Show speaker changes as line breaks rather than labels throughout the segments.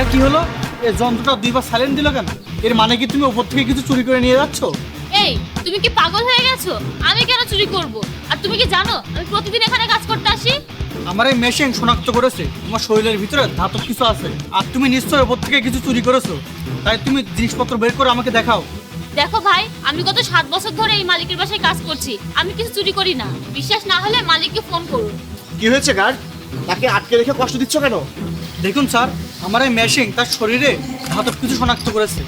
এই যন্ত্রটা দুইবার সাইলেন্ট দিল কেন? এর মানে কি তুমি ওপর থেকে কিছু চুরি করে নিয়ে যাচ্ছ?
এই তুমি কি পাগল হয়ে গেছো? আমি কেন চুরি করব? আর তুমি কি জানো আমি প্রতিদিন এখানে কাজ করতে আসি?
আমার এই মেশিন শনাক্ত করেছে। তোমার শরীরের ভিতরে ধাতব কিছু আছে। আর তুমি নিশ্চয়ই ওপর থেকে কিছু চুরি করেছ। তাই তুমি জিনিসপত্র বের করে আমাকে দেখাও।
দেখো ভাই আমি গত সাত বছর ধরে এই মালিকের বাসায় কাজ করছি। আমি কিছু চুরি করি না। বিশ্বাস না হলে মালিককে ফোন করুন।
কি হয়েছে গার্ড? তাকে আটকে রেখে কষ্ট দিচ্ছ কেন?
দেখুন স্যার আমার এই মেশিন তার শরীরে ধাতব কিছু শনাক্ত করেছে।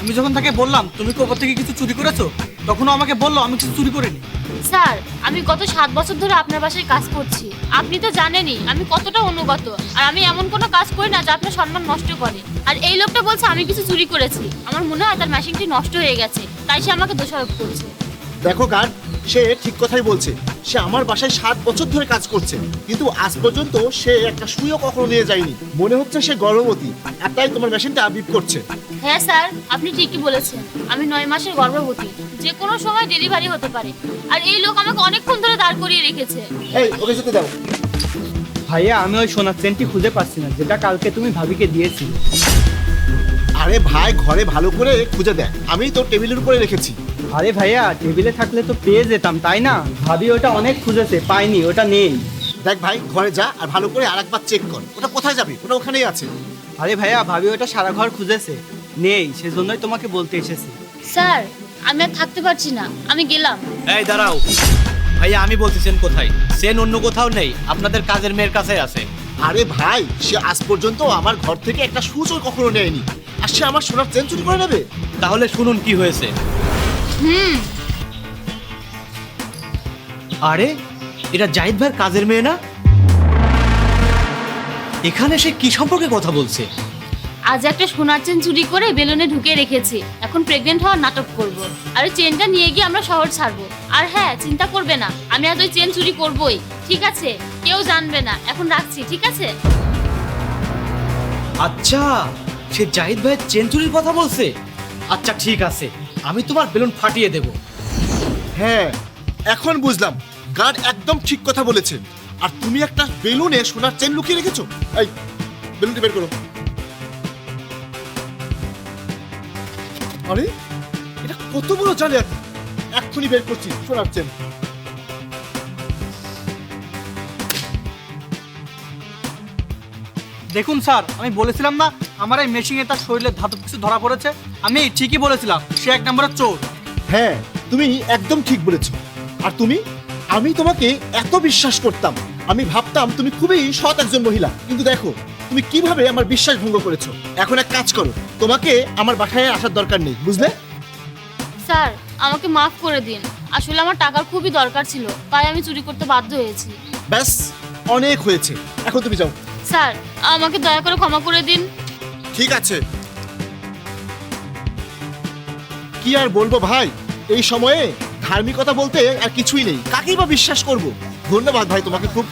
আমি যখন তাকে বললাম তুমি কি ওপর থেকে কিছু চুরি করেছ? তখনও আমাকে বলল আমি কিছু চুরি করিনি।
স্যার আমি গত সাত বছর ধরে আপনার বাসায় কাজ করছি। আপনি তো জানেনই আমি কতটা অনুগত আর আমি এমন কোনো কাজ করি না যা আপনার সম্মান নষ্ট করে। আর এই লোকটা বলছে আমি কিছু চুরি করেছি। আমার মনে হয় তার মেশিনটি নষ্ট হয়ে গেছে তাই সে আমাকে দোষারোপ করছে।
দেখো গার্ড সে ঠিক কথাই বলছে। সে আমার বাসায় সাত বছর ধরে কাজ করছে কিন্তু আজ পর্যন্ত সে একটা সুইও কখনো নিয়ে যায়নি। মনে হচ্ছে সে গর্ভবতী আর তাই তোমার মেশিনটা বিপ করছে।
হ্যাঁ স্যার আপনি ঠিকই বলেছেন। আমি নয় মাসের গর্ভবতী যে কোনো সময় ডেলিভারি হতে পারে। আর এই লোক আমাকে অনেকক্ষণ ধরে দাঁড় করিয়ে রেখেছে।
এই ওকে যেতে দাও।
ভাইয়া আমি ওই সোনার চেনটি খুঁজে পাচ্ছি না যেটা কালকে তুমি ভাবিকে দিয়েছিলে।
আরে ভাই ঘরে ভালো করে খুঁজে দেখ। আমি তো টেবিলের উপরে রেখেছি।
আরে ভাইয়া টেবিলে থাকলে তো পেয়ে যেতাম তাই না? ভাবি ওটা অনেক খুঁজেছে পাইনি ওটা নেই।
দেখ ভাই ঘরে যা আর ভালো করে আরেকবার চেক কর ওটা কোথায় যাবে? ওটা ওখানেই আছে।
আরে ভাইয়া ভাবি ওটা সারা ঘর খুঁজেছে। নেই সেজন্যই তোমাকে বলতে এসেছি।
স্যার আমি আর থাকতে পারছি না আমি গেলাম।
এই দাঁড়াও। ভাইয়া আমি বলতেছেন কোথায়? সেন অন্য কোথাও নেই আপনাদের কাজের মেয়ের কাছে আছে।
আরে ভাই সে আজ পর্যন্ত আমার ঘর থেকে একটা সুচও কখনো নেয়নি। আর সে আমার সোনার চেন চুরি করে নেবে?
তাহলে শুনুন কি হয়েছে।
হুম।
আরে এটা জাহিদ ভাইয়ের কাজের মেয়ে না? এখানে সে কি সম্পর্কে কথা বলছে?
আজ একটা সোনার চেন চুরি করে বেলুনে ঢুকে রেখেছি। এখন প্রেগনেন্ট হওয়ার নাটক করব। আর ওই চেনটা নিয়ে গিয়ে আমরা শহর ছাড়বো। আর হ্যাঁ চিন্তা করবে না। আমি আজ ওই চেন চুরি করবই। ঠিক আছে? কেউ জানবে না। এখন রাখছি ঠিক আছে?
আচ্ছা সে জাহিদ ভাইয়ের চেন চুরির কথা বলছে? আচ্ছা ঠিক আছে। আমি তোমার বেলুন ফাটিয়ে দেব।
হ্যাঁ এখন বুঝলাম। গার্ড একদম ঠিক কথা বলেছে। আর তুমি একটা বেলুনে সোনার চেন লুকিয়ে রেখেছো? এই, বেলুনটি বের করো। আরে, এটা কত বড় জালিয়াত এক্ষুনি বের করছি সোনার চেন।
দেখুন স্যার আমি বলেছিলাম না আমার এই মেশিনে তার শরীরে ধাতব কিছু ধরা পড়েছে। আমি ঠিকই বলেছিলাম সে এক নম্বরের চোর।
হ্যাঁ তুমি একদম ঠিক বলেছ। আর তুমি? আমি তোমাকে এত বিশ্বাস করতাম। আমি ভাবতাম তুমি খুবই সৎ একজন মহিলা। কিন্তু দেখো তুমি কীভাবে আমার বিশ্বাস ভঙ্গ করেছ? এখন এক কাজ করো তোমাকে আমার বাসায় আসার দরকার নেই বুঝলে?
স্যার আমাকে মাফ করে দিন। আসলে আমার টাকার খুবই দরকার ছিল তাই আমি চুরি করতে বাধ্য হয়েছি।
ব্যাস অনেক হয়েছে। এখন তুমি যাও।
স্যার, আমাকে দয়া করে ক্ষমা করে দিন।
ঠিক আছে। কি আর বলব ভাই? এই সময়ে ধার্মিকতা বলতে আর কিছুই নেই। কাকেই বা বিশ্বাস করব? ধন্যবাদ ভাই তোমাকে খুব।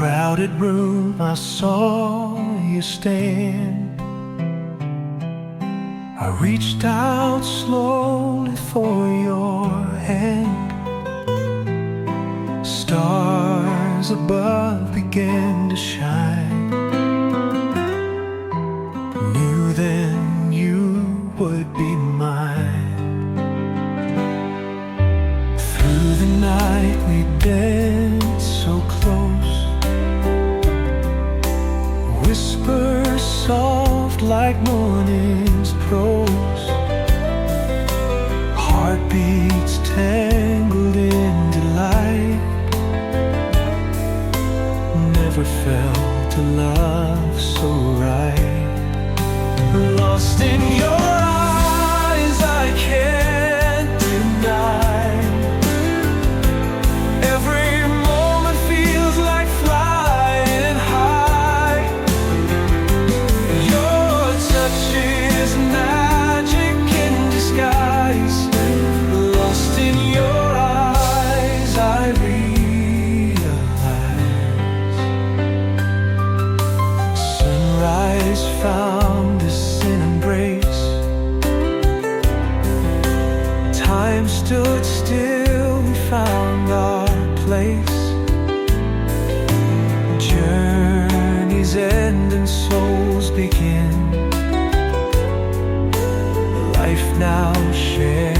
Crowded room, I saw you stand. I reached out slowly for your hand. Stars above began to shine. Knew then you would be mine. Through the night, we danced like morning's prose. Heartbeats tangled in delight. Never felt a love so right. Lost in your place. Journeys end and souls begin. Life now shared.